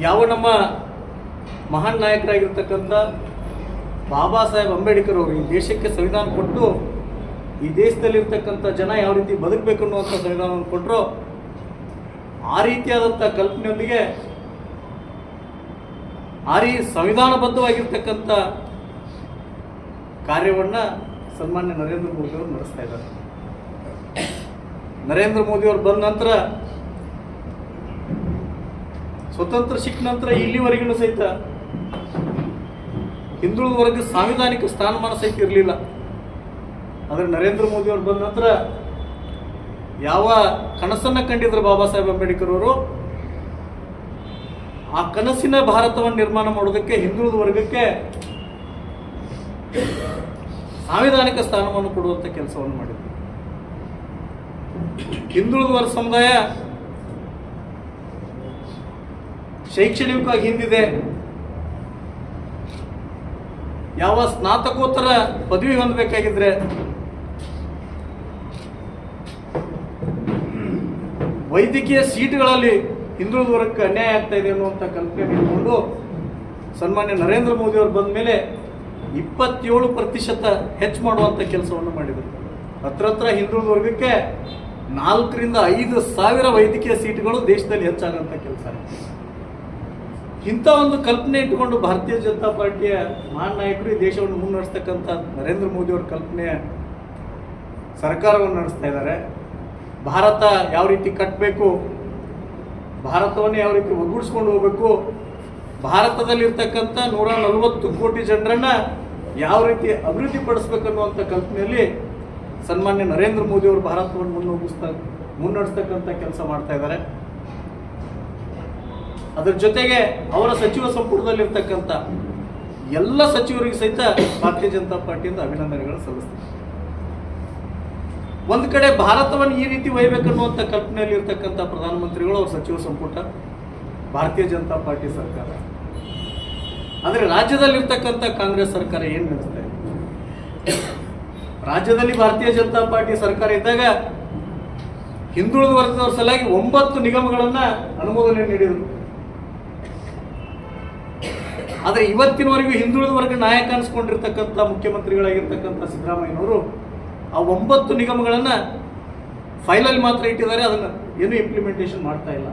ಯಾವ ನಮ್ಮ ಮಹಾನ್ ನಾಯಕರಾಗಿರ್ತಕ್ಕಂಥ ಬಾಬಾ ಸಾಹೇಬ್ ಅಂಬೇಡ್ಕರ್ ಅವರು ಈ ದೇಶಕ್ಕೆ ಸಂವಿಧಾನ ಕೊಟ್ಟು ಈ ದೇಶದಲ್ಲಿರ್ತಕ್ಕಂಥ ಜನ ಯಾವ ರೀತಿ ಬದುಕಬೇಕು ಅನ್ನುವಂಥ ಸಂವಿಧಾನವನ್ನು ಕೊಟ್ಟರು ಆ ರೀತಿಯಾದಂಥ ಕಲ್ಪನೆಯೊಂದಿಗೆ ಆ ರೀ ಸಂವಿಧಾನಬದ್ಧವಾಗಿರ್ತಕ್ಕಂಥ ಕಾರ್ಯವನ್ನು ಸನ್ಮಾನ್ಯ ನರೇಂದ್ರ ಮೋದಿಯವರು ನಡೆಸ್ತಾ ಇದ್ದಾರೆ. ನರೇಂದ್ರ ಮೋದಿಯವರು ಬಂದ ನಂತರ ಸ್ವತಂತ್ರ ಸಿಕ್ಕ ನಂತರ ಇಲ್ಲಿವರೆಗೂ ಸಹಿತ ಹಿಂದುಳಿದ ವರ್ಗ ಸಾಂವಿಧಾನಿಕ ಸ್ಥಾನಮಾನ ಸಹಿತ ಇರಲಿಲ್ಲ. ಆದರೆ ನರೇಂದ್ರ ಮೋದಿ ಅವರು ಬಂದ ನಂತರ ಯಾವ ಕನಸನ್ನು ಕಂಡಿದ್ರು ಬಾಬಾ ಸಾಹೇಬ್ ಅಂಬೇಡ್ಕರ್ ಅವರು? ಆ ಕನಸಿನ ಭಾರತವನ್ನು ನಿರ್ಮಾಣ ಮಾಡೋದಕ್ಕೆ ಹಿಂದುಳಿದ ವರ್ಗಕ್ಕೆ ಸಾಂವಿಧಾನಿಕ ಸ್ಥಾನವನ್ನು ಕೊಡುವಂಥ ಕೆಲಸವನ್ನು ಮಾಡಿದರು. ಹಿಂದುಳಿದ ವರ್ಗ ಸಮುದಾಯ ಶೈಕ್ಷಣಿಕವಾಗಿ ಹಿಂದಿದೆ. ಯಾವ ಸ್ನಾತಕೋತ್ತರ ಪದವಿ ಹೊಂದಬೇಕಾಗಿದ್ರೆ? ವೈದ್ಯಕೀಯ ಸೀಟ್ಗಳಲ್ಲಿ ಹಿಂದುಳಿದ ವರ್ಗಕ್ಕೆ ಅನ್ಯಾಯ ಆಗ್ತಾ ಇದೆ ಅನ್ನುವಂಥ ಕಲ್ಪನೆ ಇಟ್ಕೊಂಡು ಸನ್ಮಾನ್ಯ ನರೇಂದ್ರ ಮೋದಿ ಅವರು ಬಂದ ಮೇಲೆ ಇಪ್ಪತ್ತೇಳು ಪ್ರತಿಶತ ಹೆಚ್ಚು ಮಾಡುವಂಥ ಕೆಲಸವನ್ನು ಮಾಡಿದರು. ಹತ್ರ ಹತ್ರ ಹಿಂದುಳಿದ ವರ್ಗಕ್ಕೆ ನಾಲ್ಕರಿಂದ ಐದು ಸಾವಿರ ವೈದ್ಯಕೀಯ ಸೀಟ್ಗಳು ದೇಶದಲ್ಲಿ ಹೆಚ್ಚಾಗುವಂಥ ಕೆಲಸ. ಇಂಥ ಒಂದು ಕಲ್ಪನೆ ಇಟ್ಟುಕೊಂಡು ಭಾರತೀಯ ಜನತಾ ಪಾರ್ಟಿಯ ಮಹಾನ್ ನಾಯಕರು ಈ ದೇಶವನ್ನು ಮುನ್ನಡೆಸ್ತಕ್ಕಂಥ ನರೇಂದ್ರ ಮೋದಿ ಅವರ ಕಲ್ಪನೆಯ ಸರ್ಕಾರವನ್ನು ನಡೆಸ್ತಾ ಇದ್ದಾರೆ. ಭಾರತ ಯಾವ ರೀತಿ ಕಟ್ಟಬೇಕು ಭಾರತವನ್ನು ಯಾವ ರೀತಿ ಒಗ್ಗೂಡಿಸ್ಕೊಂಡು ಹೋಗಬೇಕು, ಭಾರತದಲ್ಲಿರ್ತಕ್ಕಂಥ ನೂರ ನಲವತ್ತು ಕೋಟಿ ಜನರನ್ನು ಯಾವ ರೀತಿ ಅಭಿವೃದ್ಧಿ ಪಡಿಸ್ಬೇಕನ್ನುವಂಥ ಕಲ್ಪನೆಯಲ್ಲಿ ಸನ್ಮಾನ್ಯ ನರೇಂದ್ರ ಮೋದಿ ಅವರು ಭಾರತವನ್ನು ಮುನ್ನೋಗಿಸ್ತಾ ಮುನ್ನಡೆಸ್ತಕ್ಕಂಥ ಕೆಲಸ ಮಾಡ್ತಾ ಇದ್ದಾರೆ. ಅದರ ಜೊತೆಗೆ ಅವರ ಸಚಿವ ಸಂಪುಟದಲ್ಲಿರ್ತಕ್ಕಂಥ ಎಲ್ಲ ಸಚಿವರಿಗೆ ಸಹಿತ ಭಾರತೀಯ ಜನತಾ ಪಾರ್ಟಿಯಿಂದ ಅಭಿನಂದನೆಗಳು ಸಲ್ಲಿಸ್ತಾರೆ ಒಂದು ಕಡೆ ಭಾರತವನ್ನು ಈ ರೀತಿ ಒಯ್ಯಬೇಕನ್ನುವಂಥ ಕಲ್ಪನೆಯಲ್ಲಿ ಇರ್ತಕ್ಕಂಥ ಪ್ರಧಾನಮಂತ್ರಿಗಳು ಅವ್ರ ಸಚಿವ ಸಂಪುಟ, ಭಾರತೀಯ ಜನತಾ ಪಾರ್ಟಿ ಸರ್ಕಾರ. ಆದರೆ ರಾಜ್ಯದಲ್ಲಿರ್ತಕ್ಕಂಥ ಕಾಂಗ್ರೆಸ್ ಸರ್ಕಾರ ಏನು ನಡೆಸ್ತಾ ಇದೆ? ರಾಜ್ಯದಲ್ಲಿ ಭಾರತೀಯ ಜನತಾ ಪಾರ್ಟಿ ಸರ್ಕಾರ ಇದ್ದಾಗ ಹಿಂದುಳಿದ ವರ್ಗದವ್ರ ಸಲುವಾಗಿ ಒಂಬತ್ತು ನಿಗಮಗಳನ್ನು ಅನುಮೋದನೆ ನೀಡಿದರು. ಆದರೆ ಇವತ್ತಿನವರೆಗೂ ಹಿಂದುಳಿದ ವರ್ಗ ನಾಯಕ ಅನಿಸ್ಕೊಂಡಿರ್ತಕ್ಕಂಥ ಮುಖ್ಯಮಂತ್ರಿಗಳಾಗಿರ್ತಕ್ಕಂಥ ಸಿದ್ದರಾಮಯ್ಯನವರು ಆ ಒಂಬತ್ತು ನಿಗಮಗಳನ್ನು ಫೈಲಲ್ಲಿ ಮಾತ್ರ ಇಟ್ಟಿದ್ದಾರೆ, ಅದನ್ನು ಏನು ಇಂಪ್ಲಿಮೆಂಟೇಷನ್ ಮಾಡ್ತಾ ಇಲ್ಲ.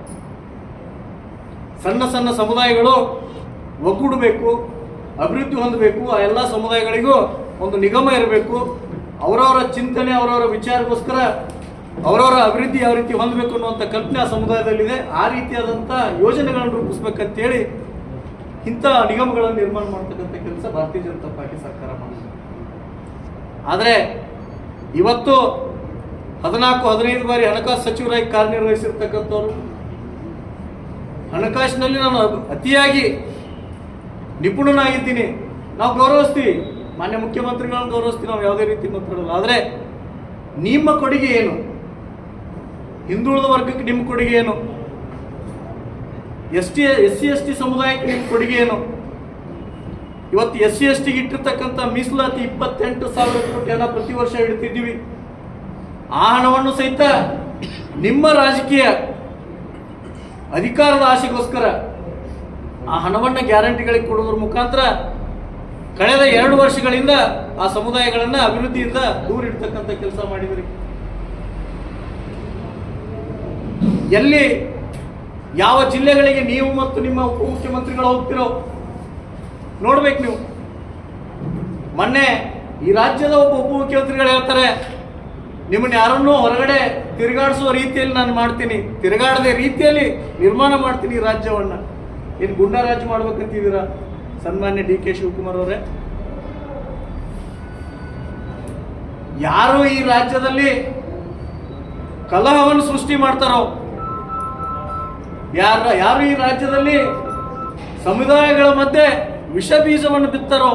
ಸಣ್ಣ ಸಣ್ಣ ಸಮುದಾಯಗಳು ಒಗ್ಗೂಡಬೇಕು, ಅಭಿವೃದ್ಧಿ ಹೊಂದಬೇಕು, ಆ ಎಲ್ಲ ಸಮುದಾಯಗಳಿಗೂ ಒಂದು ನಿಗಮ ಇರಬೇಕು. ಅವರವರ ಚಿಂತನೆ, ಅವರವರ ವಿಚಾರಕ್ಕೋಸ್ಕರ ಅವರವರ ಅಭಿವೃದ್ಧಿ ಯಾವ ರೀತಿ ಹೊಂದಬೇಕು ಅನ್ನುವಂಥ ಕಲ್ಪನೆ ಆ ಸಮುದಾಯದಲ್ಲಿದೆ. ಆ ರೀತಿಯಾದಂಥ ಯೋಜನೆಗಳನ್ನು ರೂಪಿಸ್ಬೇಕಂತೇಳಿ ಇಂಥ ನಿಗಮಗಳನ್ನು ನಿರ್ಮಾಣ ಮಾಡ್ತಕ್ಕಂಥ ಕೆಲಸ ಭಾರತೀಯ ಜನತಾ ಪಾರ್ಟಿ ಸರ್ಕಾರ ಮಾಡಿದೆ. ಆದರೆ ಇವತ್ತು ಹದಿನಾಲ್ಕು, ಹದಿನೈದು ಬಾರಿ ಹಣಕಾಸು ಸಚಿವರಾಗಿ ಕಾರ್ಯನಿರ್ವಹಿಸಿರ್ತಕ್ಕಂಥವ್ರು, ಹಣಕಾಸಿನಲ್ಲಿ ನಾನು ಅತಿಯಾಗಿ ನಿಪುಣನಾಗಿದ್ದೀನಿ. ನಾವು ಗೌರವಿಸ್ತೀವಿ. ಮಾನ್ಯ ಮುಖ್ಯಮಂತ್ರಿಗಳನ್ನು ಗೌರವಿಸ್ತೀವಿ. ನಾವು ಯಾವುದೇ ರೀತಿ ಮಾತಾಡಲ್ಲ. ಆದರೆ ನಿಮ್ಮ ಕೊಡುಗೆ ಏನು? ಹಿಂದುಳಿದ ವರ್ಗಕ್ಕೆ ನಿಮ್ಮ ಕೊಡುಗೆ ಏನು? S T S C S T ಸಮುದಾಯಕ್ಕೆ ನಿಮ್ಮ ಕೊಡುಗೆ ಏನು ಇವತ್ತು ಎಸ್ ಸಿ ಎಸ್ ಟಿಗೆ ಇಟ್ಟಿರ್ತಕ್ಕಂಥ ಮೀಸಲಾತಿ ಇಪ್ಪತ್ತೆಂಟು ಸಾವಿರ ಕೋಟಿ ಹಣ ಪ್ರತಿ ವರ್ಷ ಇಡ್ತಿದ್ದೀವಿ. ಆ ಹಣವನ್ನು ಸಹಿತ ನಿಮ್ಮ ರಾಜಕೀಯ ಅಧಿಕಾರದ ಆಶೆಗೋಸ್ಕರ ಆ ಹಣವನ್ನು ಗ್ಯಾರಂಟಿಗಳಿಗೆ ಕೊಡೋದ್ರ ಮುಖಾಂತರ ಕಳೆದ ಎರಡು ವರ್ಷಗಳಿಂದ ಆ ಸಮುದಾಯಗಳನ್ನು ಅಭಿವೃದ್ಧಿಯಿಂದ ದೂರ ಇಡ್ತಕ್ಕಂಥ ಕೆಲಸ ಮಾಡಿದ್ರಿ ಎಲ್ಲಿ ಯಾವ ಜಿಲ್ಲೆಗಳಿಗೆ ನೀವು ಮತ್ತು ನಿಮ್ಮ ಉಪಮುಖ್ಯಮಂತ್ರಿಗಳು ಹೋಗ್ತಿರೋ ನೋಡ್ಬೇಕು ನೀವು. ಮೊನ್ನೆ ಈ ರಾಜ್ಯದ ಒಬ್ಬ ಉಪಮುಖ್ಯಮಂತ್ರಿಗಳು ಹೇಳ್ತಾರೆ, ನಿಮ್ಮನ್ನ ಯಾರನ್ನೂ ಹೊರಗಡೆ ತಿರುಗಾಡಿಸುವ ರೀತಿಯಲ್ಲಿ ನಾನು ಮಾಡ್ತೀನಿ. ತಿರುಗಾಡದೆ ರೀತಿಯಲ್ಲಿ ನಿರ್ಮಾಣ ಮಾಡ್ತೀನಿ ಈ ರಾಜ್ಯವನ್ನ. ಏನು ಗುಂಡಾ ರಾಜ್ಯ ಮಾಡ್ಬೇಕಂತಿದ್ದೀರಾ? ಸನ್ಮಾನ್ಯ ಡಿ ಕೆ ಶಿವಕುಮಾರ್ ಅವರೇ. ಯಾರು ಈ ರಾಜ್ಯದಲ್ಲಿ ಕಲಹವನ್ನು ಸೃಷ್ಟಿ ಮಾಡ್ತಾರೋ ಯಾರ ಯಾರು ಈ ರಾಜ್ಯದಲ್ಲಿ ಸಮುದಾಯಗಳ ಮಧ್ಯೆ ವಿಷ ಬೀಜವನ್ನು ಬಿತ್ತಾರೋ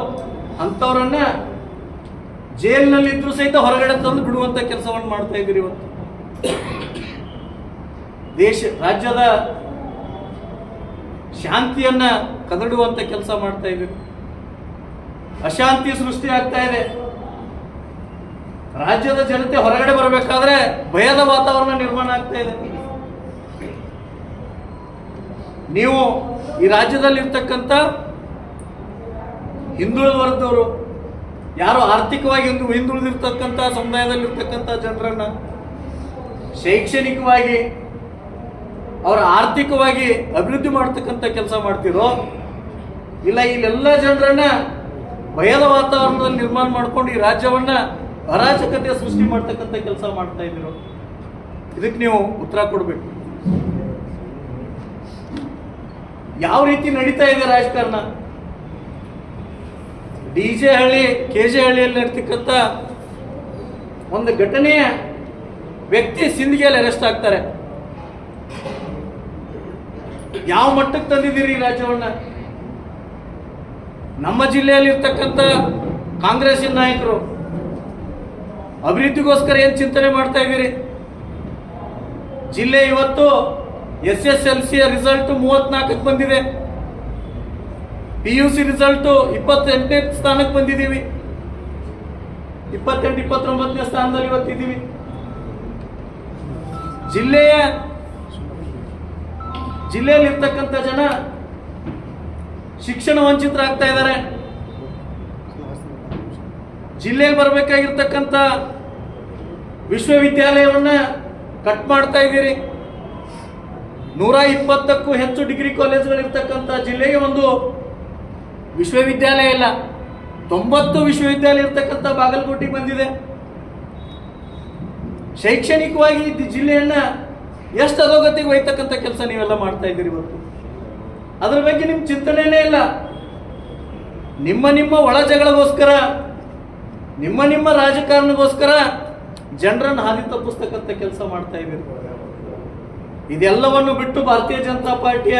ಅಂಥವ್ರನ್ನ ಜೈಲಿನಲ್ಲಿ ಇದ್ರು ಸಹಿತ ಹೊರಗಡೆ ತಂದು ಬಿಡುವಂತ ಕೆಲಸವನ್ನು ಮಾಡ್ತಾ ಇದ್ದೀರಿ ಇವತ್ತು. ದೇಶ, ರಾಜ್ಯದ ಶಾಂತಿಯನ್ನ ಕದಡುವಂತ ಕೆಲಸ ಮಾಡ್ತಾ ಇದ್ದೀರಿ. ಅಶಾಂತಿ ಸೃಷ್ಟಿ ಆಗ್ತಾ ಇದೆ. ರಾಜ್ಯದ ಜನತೆ ಹೊರಗಡೆ ಬರಬೇಕಾದ್ರೆ ಭಯದ ವಾತಾವರಣ ನಿರ್ಮಾಣ ಆಗ್ತಾ ಇದೆ. ನೀವು ಈ ರಾಜ್ಯದಲ್ಲಿರ್ತಕ್ಕಂಥ ಹಿಂದುಳಿದ ವರ್ಗದವರು, ಯಾರು ಆರ್ಥಿಕವಾಗಿ ಹಿಂದು, ಹಿಂದುಳಿದಿರ್ತಕ್ಕಂಥ ಸಮುದಾಯದಲ್ಲಿರ್ತಕ್ಕಂಥ ಜನರನ್ನ ಶೈಕ್ಷಣಿಕವಾಗಿ ಅವರ ಆರ್ಥಿಕವಾಗಿ ಅಭಿವೃದ್ಧಿ ಮಾಡ್ತಕ್ಕಂಥ ಕೆಲಸ ಮಾಡ್ತಿರೋ, ಇಲ್ಲ ಇಲ್ಲೆಲ್ಲ ಜನರನ್ನ ಭಯದ ವಾತಾವರಣದಲ್ಲಿ ನಿರ್ಮಾಣ ಮಾಡ್ಕೊಂಡು ಈ ರಾಜ್ಯವನ್ನ ಅರಾಜಕತೆ ಸೃಷ್ಟಿ ಮಾಡ್ತಕ್ಕಂಥ ಕೆಲಸ ಮಾಡ್ತಾ ಇದ್ದೀರೋ, ಇದಕ್ಕೆ ನೀವು ಉತ್ತರ ಕೊಡಬೇಕು. ಯಾವ ರೀತಿ ನಡೀತಾ ಇದೆ ರಾಜಕಾರಣ D J Halli K J ಹಳ್ಳಿಯಲ್ಲಿ ನಡೀತಕ್ಕಂಥ ಒಂದು ಘಟನೆಯ ವ್ಯಕ್ತಿ ಸಿಂಧಿಗೆಯಲ್ಲಿ ಅರೆಸ್ಟ್ ಆಗ್ತಾರೆ. ಯಾವ ಮಟ್ಟಕ್ಕೆ ತಂದಿದ್ದೀರಿ ಈ ರಾಜ್ಯವನ್ನ? ನಮ್ಮ ಜಿಲ್ಲೆಯಲ್ಲಿ ಇರ್ತಕ್ಕಂಥ ಕಾಂಗ್ರೆಸ್ಸಿನ ನಾಯಕರು ಅಭಿವೃದ್ಧಿಗೋಸ್ಕರ ಏನು ಚಿಂತನೆ ಮಾಡ್ತಾ ಇದ್ದೀರಿ? ಜಿಲ್ಲೆ ಇವತ್ತು ಎಸ್ ಎಸ್ ಎಲ್ ಸಿಯ ರಿಸಲ್ಟ್ ಮೂವತ್ನಾಲ್ಕಕ್ಕೆ ಬಂದಿದೆ. ಪಿ ಯು ಸಿ ರಿಸಲ್ಟ್ ಇಪ್ಪತ್ತೆಂಟನೇ ಸ್ಥಾನಕ್ಕೆ ಬಂದಿದ್ದೀವಿ. ಇಪ್ಪತ್ತೆಂಟು, ಇಪ್ಪತ್ತೊಂಬತ್ತನೇ ಸ್ಥಾನದಲ್ಲಿ ಇವತ್ತಿದ್ದೀವಿ ಜಿಲ್ಲೆಯ ಜಿಲ್ಲೆಯಲ್ಲಿ ಇರ್ತಕ್ಕಂಥ ಜನ ಶಿಕ್ಷಣ ವಂಚಿತರಾಗ್ತಾ ಇದ್ದಾರೆ. ಜಿಲ್ಲೆಗೆ ಬರಬೇಕಾಗಿರ್ತಕ್ಕಂಥ ವಿಶ್ವವಿದ್ಯಾಲಯವನ್ನ ಕಟ್ ಮಾಡ್ತಾ ಇದ್ದೀರಿ. ನೂರ ಇಪ್ಪತ್ತಕ್ಕೂ ಹೆಚ್ಚು ಡಿಗ್ರಿ ಕಾಲೇಜುಗಳಿರ್ತಕ್ಕಂಥ ಜಿಲ್ಲೆಗೆ ಒಂದು ವಿಶ್ವವಿದ್ಯಾಲಯ ಇಲ್ಲ. ತೊಂಬತ್ತು ವಿಶ್ವವಿದ್ಯಾಲಯ ಇರ್ತಕ್ಕಂಥ ಬಾಗಲಕೋಟೆಗೆ ಬಂದಿದೆ. ಶೈಕ್ಷಣಿಕವಾಗಿ ಜಿಲ್ಲೆಯನ್ನ ಎಷ್ಟು ಅಧೋಗತಿಗೆ ಒಯ್ತಕ್ಕಂಥ ಕೆಲಸ ನೀವೆಲ್ಲ ಮಾಡ್ತಾ ಇದ್ದೀರಿ ಇವತ್ತು? ಅದ್ರ ಬಗ್ಗೆ ನಿಮ್ಮ ಚಿಂತನೆನೇ ಇಲ್ಲ. ನಿಮ್ಮ ನಿಮ್ಮ ಒಳ ಜಗಳಗೋಸ್ಕರ, ನಿಮ್ಮ ನಿಮ್ಮ ರಾಜಕಾರಣಗೋಸ್ಕರ ಜನರನ್ನು ಹಾದಿ ತಪ್ಪಿಸ್ತಕ್ಕಂಥ ಕೆಲಸ ಮಾಡ್ತಾ ಇದ್ದೀರಿ. ಇದೆಲ್ಲವನ್ನು ಬಿಟ್ಟು ಭಾರತೀಯ ಜನತಾ ಪಾರ್ಟಿಯ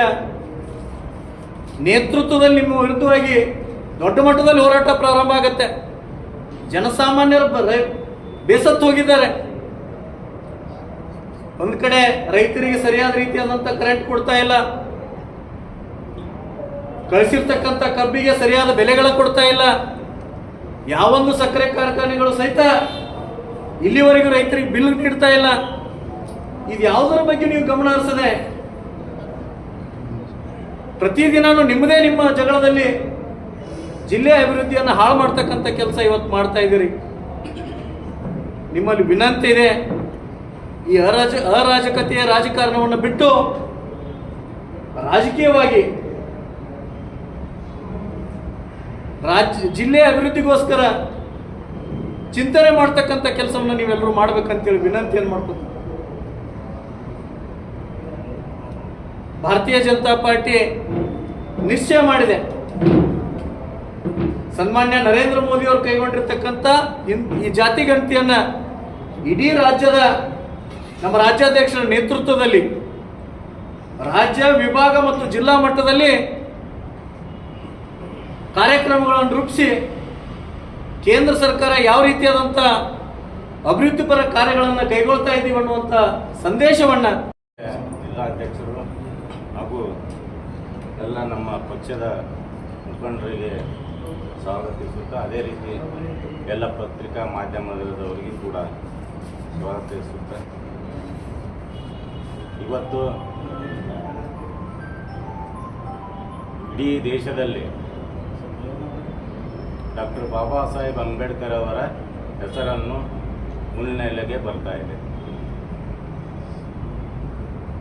ನೇತೃತ್ವದಲ್ಲಿ ನಿಮ್ಮ ವಿರುದ್ಧವಾಗಿ ದೊಡ್ಡ ಮಟ್ಟದಲ್ಲಿ ಹೋರಾಟ ಪ್ರಾರಂಭ ಆಗುತ್ತೆ. ಜನಸಾಮಾನ್ಯರು ಬೇಸತ್ತು ಹೋಗಿದ್ದಾರೆ. ಒಂದ್ ಕಡೆ ರೈತರಿಗೆ ಸರಿಯಾದ ರೀತಿಯಾದಂತ ಕರೆಂಟ್ ಕೊಡ್ತಾ ಇಲ್ಲ. ಕಳಿಸಿರ್ತಕ್ಕಂಥ ಕಬ್ಬಿಗೆ ಸರಿಯಾದ ಬೆಲೆಗಳ ಕೊಡ್ತಾ ಇಲ್ಲ. ಯಾವೊಂದು ಸಕ್ಕರೆ ಕಾರ್ಖಾನೆಗಳು ಸಹಿತ ಇಲ್ಲಿವರೆಗೂ ರೈತರಿಗೆ ಬಿಲ್ ನೀಡ್ತಾ ಇಲ್ಲ. ಇದು ಯಾವುದರ ಬಗ್ಗೆ ನೀವು ಗಮನ ಹರಿಸದೆ ಪ್ರತಿದಿನಾನು ನಿಮ್ಮದೇ ನಿಮ್ಮ ಜಗಳದಲ್ಲಿ ಜಿಲ್ಲೆ ಅಭಿವೃದ್ಧಿಯನ್ನು ಹಾಳು ಮಾಡ್ತಕ್ಕಂಥ ಕೆಲಸ ಇವತ್ತು ಮಾಡ್ತಾ ಇದ್ದೀರಿ. ನಿಮ್ಮಲ್ಲಿ ವಿನಂತಿ ಇದೆ ಈ ಅರಾಜ, ಅರಾಜಕತೆಯ ರಾಜಕಾರಣವನ್ನು ಬಿಟ್ಟು ರಾಜಕೀಯವಾಗಿ ರಾಜ್ಯ, ಜಿಲ್ಲೆ ಅಭಿವೃದ್ಧಿಗೋಸ್ಕರ ಚಿಂತನೆ ಮಾಡ್ತಕ್ಕಂಥ ಕೆಲಸವನ್ನು ನೀವೆಲ್ಲರೂ ಮಾಡ್ಬೇಕಂತೇಳಿ ವಿನಂತಿಯನ್ನು ಮಾಡ್ಕೊತೀನಿ. ಭಾರತೀಯ ಜನತಾ ಪಾರ್ಟಿ ನಿಶ್ಚಯ ಮಾಡಿದೆ. ಸನ್ಮಾನ್ಯ ನರೇಂದ್ರ ಮೋದಿ ಅವರು ಕೈಗೊಂಡಿರ್ತಕ್ಕಂಥ ಈ ಜಾತಿ ಗಣತಿಯನ್ನ ಇಡೀ ರಾಜ್ಯದ ನಮ್ಮ ರಾಜ್ಯಾಧ್ಯಕ್ಷರ ನೇತೃತ್ವದಲ್ಲಿ ರಾಜ್ಯ ವಿಭಾಗ ಮತ್ತು ಜಿಲ್ಲಾ ಮಟ್ಟದಲ್ಲಿ ಕಾರ್ಯಕ್ರಮಗಳನ್ನು ರೂಪಿಸಿ ಕೇಂದ್ರ ಸರ್ಕಾರ ಯಾವ ರೀತಿಯಾದಂತ ಅಭಿವೃದ್ಧಿಪರ ಕಾರ್ಯಗಳನ್ನು ಕೈಗೊಳ್ತಾ ಇದ್ದೀವಿ ಅನ್ನುವಂತ ಸಂದೇಶವನ್ನ ಜಿಲ್ಲಾಧ್ಯಕ್ಷರು ಎಲ್ಲ ನಮ್ಮ ಪಕ್ಷದ ಮುಖಂಡರಿಗೆ ಸ್ವಾಗತಿಸುತ್ತಾ ಅದೇ ರೀತಿ ಎಲ್ಲ ಪತ್ರಿಕಾ ಮಾಧ್ಯಮದವರಿಗೂ ಕೂಡ ಸ್ವಾಗತಿಸುತ್ತ ಇವತ್ತು ಇಡೀ ದೇಶದಲ್ಲಿ ಡಾಕ್ಟರ್ ಬಾಬಾ ಸಾಹೇಬ್ ಅಂಬೇಡ್ಕರ್ ಅವರ ಹೆಸರನ್ನು ಮುನ್ನೆಲೆಗೆ ಬರ್ತಾ ಇದೆ.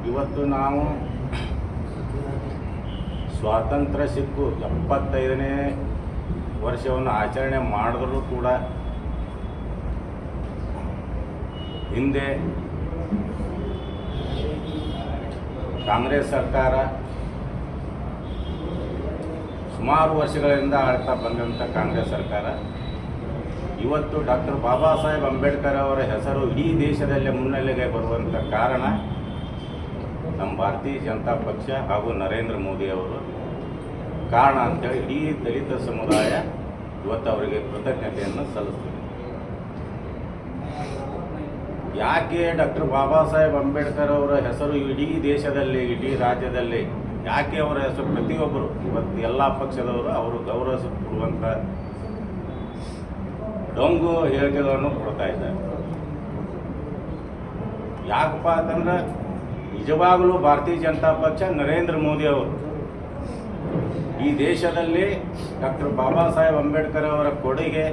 ಇವತ್ತು ನಾವು ಸ್ವಾತಂತ್ರ್ಯ ಸಿಕ್ಕು. ಎಪ್ಪತ್ತೈದನೇ ವರ್ಷವನ್ನು ಆಚರಣೆ ಮಾಡಿದ್ರೂ ಕೂಡ ಹಿಂದೆ ಕಾಂಗ್ರೆಸ್ ಸರ್ಕಾರ ಸುಮಾರು ವರ್ಷಗಳಿಂದ ಆಳ್ತಾ ಬಂದಂಥ ಕಾಂಗ್ರೆಸ್ ಸರ್ಕಾರ. ಇವತ್ತು ಡಾಕ್ಟರ್ ಬಾಬಾ ಸಾಹೇಬ್ ಅಂಬೇಡ್ಕರ್ ಅವರ ಹೆಸರು ಇಡೀ ದೇಶದಲ್ಲೇ ಮುನ್ನೆಲೆಗೆ ಬರುವಂಥ ಕಾರಣ. ನಮ್ಮ ಭಾರತೀಯ ಜನತಾ ಪಕ್ಷ ಹಾಗೂ ನರೇಂದ್ರ ಮೋದಿ ಅವರು ಕಾರಣ ಅಂತೇಳಿ ಇಡೀ ದಲಿತ ಸಮುದಾಯ ಇವತ್ತು ಅವರಿಗೆ ಕೃತಜ್ಞತೆಯನ್ನು ಸಲ್ಲಿಸ್ತೀವಿ ಯಾಕೆ ಡಾಕ್ಟರ್ ಬಾಬಾ ಸಾಹೇಬ್ ಅಂಬೇಡ್ಕರ್ ಅವರ ಹೆಸರು ಇಡೀ ದೇಶದಲ್ಲಿ, ಇಡೀ ರಾಜ್ಯದಲ್ಲಿ, ಯಾಕೆ ಅವರ ಹೆಸರು ಪ್ರತಿಯೊಬ್ಬರು, ಇವತ್ತು ಎಲ್ಲ ಪಕ್ಷದವರು ಅವರು ಗೌರವ ಕೊಡುವಂಥ ಡೊಂಗು ಹೇಳಿಕೆಗಳನ್ನು ಕೊಡ್ತಾ ಇದ್ದಾರೆ. ಯಾಕಪ್ಪ ಅಂತಂದ್ರೆ ನಿಜವಾಗಲೂ ಭಾರತೀಯ ಜನತಾ ಪಕ್ಷ ನರೇಂದ್ರ ಮೋದಿ ಅವರು ಈ ದೇಶದಲ್ಲಿ ಡಾಕ್ಟರ್ ಬಾಬಾ ಸಾಹೇಬ್ ಅಂಬೇಡ್ಕರ್ ಅವರ ಕೊಡುಗೆ,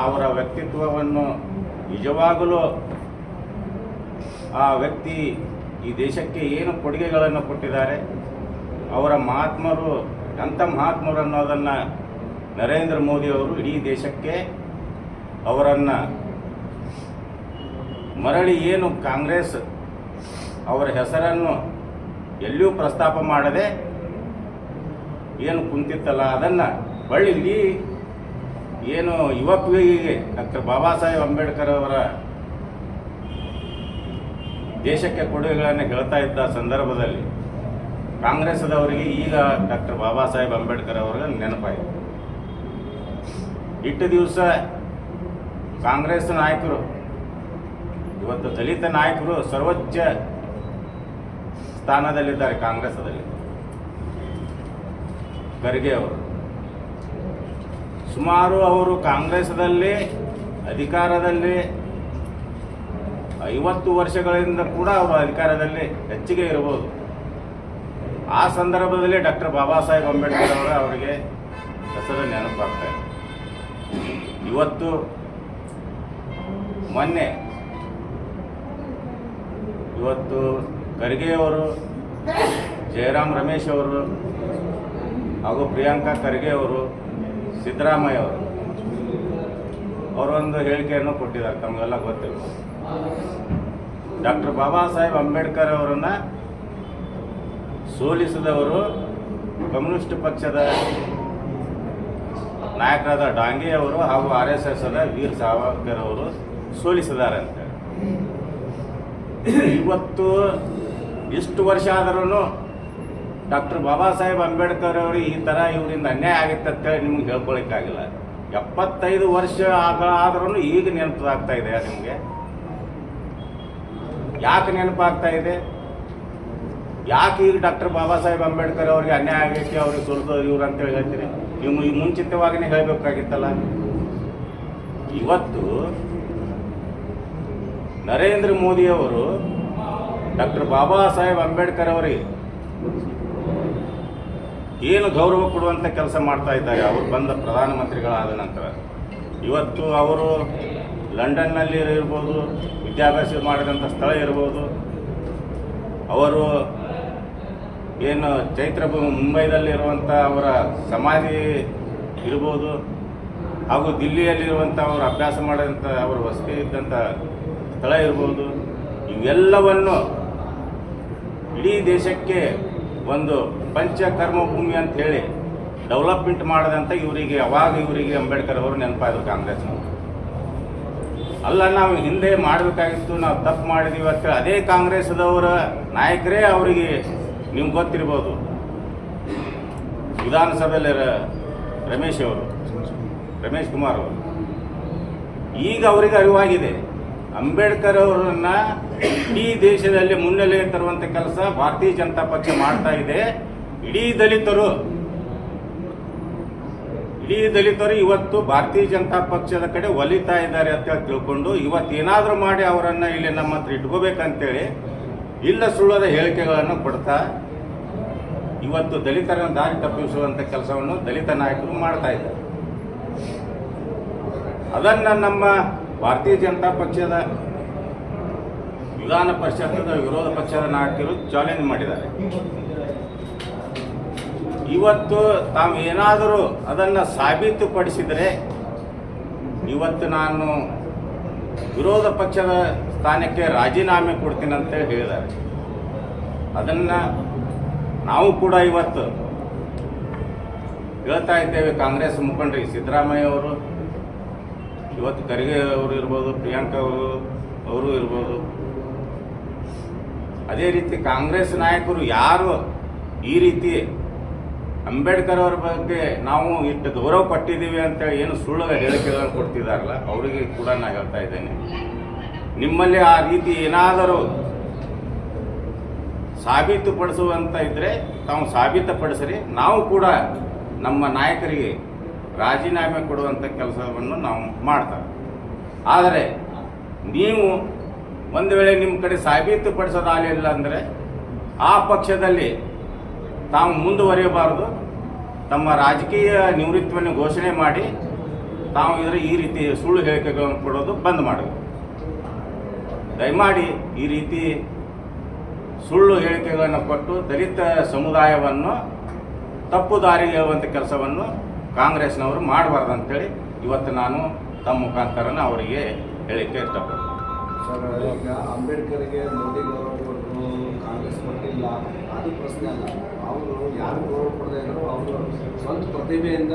ಅವರ ವ್ಯಕ್ತಿತ್ವವನ್ನು ನಿಜವಾಗಲೂ ಆ ವ್ಯಕ್ತಿ ಈ ದೇಶಕ್ಕೆ ಏನು ಕೊಡುಗೆಗಳನ್ನು ಕೊಟ್ಟಿದ್ದಾರೆ, ಅವರ ಮಹಾತ್ಮರು, ಎಂಥ ಮಹಾತ್ಮರು ಅನ್ನೋದನ್ನು ನರೇಂದ್ರ ಮೋದಿ ಅವರು ಇಡೀ ದೇಶಕ್ಕೆ ಅವರನ್ನು ಮರಳಿ ಏನು ಕಾಂಗ್ರೆಸ್ ಅವರ ಹೆಸರನ್ನು ಎಲ್ಲಿಯೂ ಪ್ರಸ್ತಾಪ ಮಾಡದೆ ಏನು ಕುಂತಿತ್ತಲ್ಲ ಅದನ್ನು ಇಡೀ ಏನು ಯುವ ಪೀಳಿಗೆಗೆ ಡಾಕ್ಟರ್ ಬಾಬಾ ಸಾಹೇಬ್ ಅಂಬೇಡ್ಕರ್ ಅವರ ದೇಶಕ್ಕೆ ಕೊಡುಗೆಗಳನ್ನು ಹೇಳ್ತಾ ಇದ್ದ ಸಂದರ್ಭದಲ್ಲಿ ಕಾಂಗ್ರೆಸ್ದವರಿಗೆ ಈಗ ಡಾಕ್ಟರ್ ಬಾಬಾ ಸಾಹೇಬ್ ಅಂಬೇಡ್ಕರ್ ಅವರಿಗೆ ನೆನಪಾಯಿತು. ಇಟ್ಟು ದಿವಸ ಕಾಂಗ್ರೆಸ್ ನಾಯಕರು, ಇವತ್ತು ದಲಿತ ನಾಯಕರು ಸರ್ವೋಚ್ಚ ಸ್ಥಾನದಲ್ಲಿದ್ದಾರೆ ಕಾಂಗ್ರೆಸ್ದಲ್ಲಿ ಖರ್ಗೆ ಅವರು. ಸುಮಾರು ಅವರು ಕಾಂಗ್ರೆಸ್ದಲ್ಲಿ, ಅಧಿಕಾರದಲ್ಲಿ, ಐವತ್ತು ವರ್ಷಗಳಿಂದ ಕೂಡ ಅವರು ಅಧಿಕಾರದಲ್ಲಿ ಹೆಚ್ಚಿಗೆ ಇರಬಹುದು. ಆ ಸಂದರ್ಭದಲ್ಲಿ ಡಾಕ್ಟರ್ ಬಾಬಾ ಸಾಹೇಬ್ ಅಂಬೇಡ್ಕರ್ ಅವರ ಅವರಿಗೆ ಹೆಸರು ನೆನಪಾಗ್ತಾ ಇದೆ. ಇವತ್ತು ಮೊನ್ನೆ, ಇವತ್ತು ಖರ್ಗೆ ಅವರು ಜಯರಾಮ್ ರಮೇಶ್ ಅವರು ಹಾಗೂ ಪ್ರಿಯಾಂಕಾ ಖರ್ಗೆ ಅವರು ಸಿದ್ದರಾಮಯ್ಯ ಅವರು ಅವರೊಂದು ಹೇಳಿಕೆಯನ್ನು ಕೊಟ್ಟಿದ್ದಾರೆ, ತಮಗೆಲ್ಲ ಗೊತ್ತಿಲ್ಲ. ಡಾಕ್ಟರ್ ಬಾಬಾ ಸಾಹೇಬ್ ಅಂಬೇಡ್ಕರ್ ಅವರನ್ನು ಸೋಲಿಸಿದವರು ಕಮ್ಯುನಿಸ್ಟ್ ಪಕ್ಷದ ನಾಯಕರಾದ ಡಾಂಗೆ ಅವರು ಹಾಗೂ ಆರ್ ಎಸ್ ಎಸ್ ಅದ ವೀರ್ ಸಾವರ್ಕರ್ ಅವರು ಸೋಲಿಸಿದ್ದಾರೆ ಅಂತ ಇವತ್ತು ಇಷ್ಟು ವರ್ಷ ಆದರೂ ಡಾಕ್ಟರ್ ಬಾಬಾ ಸಾಹೇಬ್ ಅಂಬೇಡ್ಕರ್ ಅವರು ಈ ಥರ ಇವರಿಂದ ಅನ್ಯಾಯ ಆಗಿತ್ತು ಅಂತೇಳಿ ನಿಮ್ಗೆ ಹೇಳ್ಕೊಳಿಕ್ಕಾಗಿಲ್ಲ. ಎಪ್ಪತ್ತೈದು ವರ್ಷ ಆದ್ರೂ ಈಗ ನೆನಪಾಗ್ತಾ ಇದೆ ನಿಮಗೆ? ಯಾಕೆ ನೆನಪಾಗ್ತಾ ಇದೆ? ಯಾಕೆ ಈಗ ಡಾಕ್ಟರ್ ಬಾಬಾ ಸಾಹೇಬ್ ಅಂಬೇಡ್ಕರ್ ಅವ್ರಿಗೆ ಅನ್ಯಾಯ ಆಗೈತಿ, ಅವ್ರಿಗೆ ಸುರಿದು ಇವ್ರು ಅಂತೇಳಿ ಹೇಳ್ತೀರಿ? ನೀವು ಈ ಮುಂಚಿತವಾಗಿನೇ ಹೇಳಬೇಕಾಗಿತ್ತಲ್ಲ? ಇವತ್ತು ನರೇಂದ್ರ ಮೋದಿಯವರು ಡಾಕ್ಟರ್ ಬಾಬಾ ಸಾಹೇಬ್ ಅಂಬೇಡ್ಕರ್ ಅವರಿಗೆ ಏನು ಗೌರವ ಕೊಡುವಂಥ ಕೆಲಸ ಮಾಡ್ತಾ ಇದ್ದಾರೆ? ಅವರು ಬಂದ ಪ್ರಧಾನಮಂತ್ರಿಗಳಾದ ನಂತರ. ಇವತ್ತು ಅವರು ಲಂಡನ್ನಲ್ಲಿ ಇರ್ಬೋದು, ವಿದ್ಯಾಭ್ಯಾಸ ಮಾಡಿದಂಥ ಸ್ಥಳ ಇರ್ಬೋದು. ಅವರು ಏನು ಚೈತ್ರ ಮುಂಬೈದಲ್ಲಿರುವಂಥ ಅವರ ಸಮಾಧಿ ಇರ್ಬೋದು, ಹಾಗೂ ದಿಲ್ಲಿಯಲ್ಲಿರುವಂಥ ಅವರು ಅಭ್ಯಾಸ ಮಾಡಿದಂಥ ಅವರು ವಸತಿ ಇದ್ದಂಥ ಸ್ಥಳ ಇರ್ಬೋದು. ಇವೆಲ್ಲವನ್ನು ಇಡೀ ದೇಶಕ್ಕೆ ಒಂದು ಪಂಚಕರ್ಮ ಭೂಮಿ ಅಂತ ಹೇಳಿ ಡೆವಲಪ್ಮೆಂಟ್ ಮಾಡದಂತ ಇವರಿಗೆ, ಅವಾಗ ಇವರಿಗೆ ಅಂಬೇಡ್ಕರ್ ಅವರು ನೆನಪಾದ್ರು ಕಾಂಗ್ರೆಸ್ನವರು ಅಲ್ಲ, ನಾವು ಹಿಂದೆ ಮಾಡಬೇಕಾಗಿತ್ತು, ನಾವು ತಪ್ಪು ಮಾಡಿದೀವಿ ಅಂತ ಅದೇ ಕಾಂಗ್ರೆಸ್ದವರ ನಾಯಕರೇ ಅವರಿಗೆ ನಿಮ್ಗೆ ಗೊತ್ತಿರ್ಬೋದು. ವಿಧಾನಸಭೆಯಲ್ಲಿ ರಮೇಶ್ ಅವರು, ರಮೇಶ್ ಕುಮಾರ್ ಅವರು. ಈಗ ಅವರಿಗೆ ಅರಿವಾಗಿದೆ. ಅಂಬೇಡ್ಕರ್ ಅವರನ್ನ ಇಡೀ ದೇಶದಲ್ಲಿ ಮುನ್ನೆಲೆ ತರುವಂತ ಕೆಲಸ ಭಾರತೀಯ ಜನತಾ ಪಕ್ಷ ಮಾಡ್ತಾ ಇದೆ. ಇಡೀ ದಲಿತರು ಇಡೀ ದಲಿತರು ಇವತ್ತು ಭಾರತೀಯ ಜನತಾ ಪಕ್ಷದ ಕಡೆ ಒಲಿತಾ ಇದ್ದಾರೆ ಅಂತ ಹೇಳಿ ತಿಳ್ಕೊಂಡು ಇವತ್ತು ಏನಾದರೂ ಮಾಡಿ ಅವರನ್ನ ಇಲ್ಲಿ ನಮ್ಮ ಹತ್ರ ಇಟ್ಕೋಬೇಕಂತೇಳಿ ಇಲ್ಲ ಸುಳ್ಳದ ಹೇಳಿಕೆಗಳನ್ನು ಕೊಡ್ತಾ ಇವತ್ತು ದಲಿತರನ್ನು ದಾರಿ ತಪ್ಪಿಸುವಂತ ಕೆಲಸವನ್ನು ದಲಿತ ನಾಯಕರು ಮಾಡ್ತಾ ಇದ್ದಾರೆ. ಅದನ್ನ ನಮ್ಮ ಭಾರತೀಯ ಜನತಾ ಪಕ್ಷದ ವಿಧಾನ ಪರಿಷತ್ತದ ವಿರೋಧ ಪಕ್ಷದ ನಾಯಕರು ಚಾಲೆಂಜ್ ಮಾಡಿದ್ದಾರೆ. ಇವತ್ತು ತಾವು ಏನಾದರೂ ಅದನ್ನು ಸಾಬೀತುಪಡಿಸಿದರೆ ಇವತ್ತು ನಾನು ವಿರೋಧ ಪಕ್ಷದ ಸ್ಥಾನಕ್ಕೆ ರಾಜೀನಾಮೆ ಕೊಡ್ತೀನಿ ಅಂತ ಹೇಳಿದ್ದಾರೆ. ಅದನ್ನು ನಾವು ಕೂಡ ಇವತ್ತು ಹೇಳ್ತಾ ಇದ್ದೇವೆ ಕಾಂಗ್ರೆಸ್ ಮುಖಂಡರಿಗೆ ಸಿದ್ದರಾಮಯ್ಯ ಅವರು. ಇವತ್ತು ಖರ್ಗೆ ಅವರು ಇರ್ಬೋದು, ಪ್ರಿಯಾಂಕಾ ಅವರು ಅವರು ಇರ್ಬೋದು. ಅದೇ ರೀತಿ ಕಾಂಗ್ರೆಸ್ ನಾಯಕರು ಯಾರು ಈ ರೀತಿ ಅಂಬೇಡ್ಕರ್ ಅವ್ರ ಬಗ್ಗೆ ನಾವು ಇಷ್ಟು ಗೌರವ ಪಟ್ಟಿದ್ದೀವಿ ಅಂತ ಏನು ಸುಳ್ಳು ಹೇಳಿಕೆಗಳನ್ನು ಕೊಡ್ತಿದಾರಲ್ಲ, ಅವರಿಗೆ ಕೂಡ ನಾನು ಹೇಳ್ತಾ ಇದ್ದೇನೆ. ನಿಮ್ಮಲ್ಲಿ ಆ ರೀತಿ ಏನಾದರೂ ಸಾಬೀತುಪಡಿಸುವಂತ ಇದ್ರೆ ತಾವು ಸಾಬೀತುಪಡಿಸ್ರಿ. ನಾವು ಕೂಡ ನಮ್ಮ ನಾಯಕರಿಗೆ ರಾಜೀನಾಮೆ ಕೊಡುವಂಥ ಕೆಲಸವನ್ನು ನಾವು ಮಾಡ್ತೇವೆ. ಆದರೆ ನೀವು ಒಂದು ವೇಳೆ ನಿಮ್ಮ ಕಡೆ ಸಾಬೀತುಪಡಿಸೋದಾಗಲಿಲ್ಲ ಅಂದರೆ ಆ ಪಕ್ಷದಲ್ಲಿ ತಾವು ಮುಂದುವರಿಯಬಾರದು. ತಮ್ಮ ರಾಜಕೀಯ ನಿವೃತ್ತಿಯನ್ನು ಘೋಷಣೆ ಮಾಡಿ ತಾವು ಇದರ ಈ ರೀತಿ ಸುಳ್ಳು ಹೇಳಿಕೆಗಳನ್ನು ಕೊಡೋದು ಬಂದ್ ಮಾಡಬೇಕು ದಯಮಾಡಿ ಈ ರೀತಿ ಸುಳ್ಳು ಹೇಳಿಕೆಗಳನ್ನು ಕೊಟ್ಟು ದಲಿತ ಸಮುದಾಯವನ್ನು ತಪ್ಪು ದಾರಿಗೆ ಹೇಳುವಂಥ ಕೆಲಸವನ್ನು ಕಾಂಗ್ರೆಸ್ನವರು ಮಾಡಬಾರ್ದು ಅಂತೇಳಿ ಇವತ್ತು ನಾನು ತಮ್ಮ ಮುಖಾಂತರ ಅವರಿಗೆ ಹೇಳಿಕೆ ಇಷ್ಟಪಡ್ತೀನಿ ಸರ್, ಈಗ ಅಂಬೇಡ್ಕರ್ಗೆ ಮೋದಿ ಗೌರವ ಕಾಂಗ್ರೆಸ್ ಕೊಟ್ಟಿಲ್ಲ, ಅದು ಪ್ರಶ್ನೆ ಅಲ್ಲ. ಅವರು ಯಾರು ಗೌರವ ಕೊಡದೇ ಅವರು ಸ್ವಂತ ಪ್ರತಿಭೆಯಿಂದ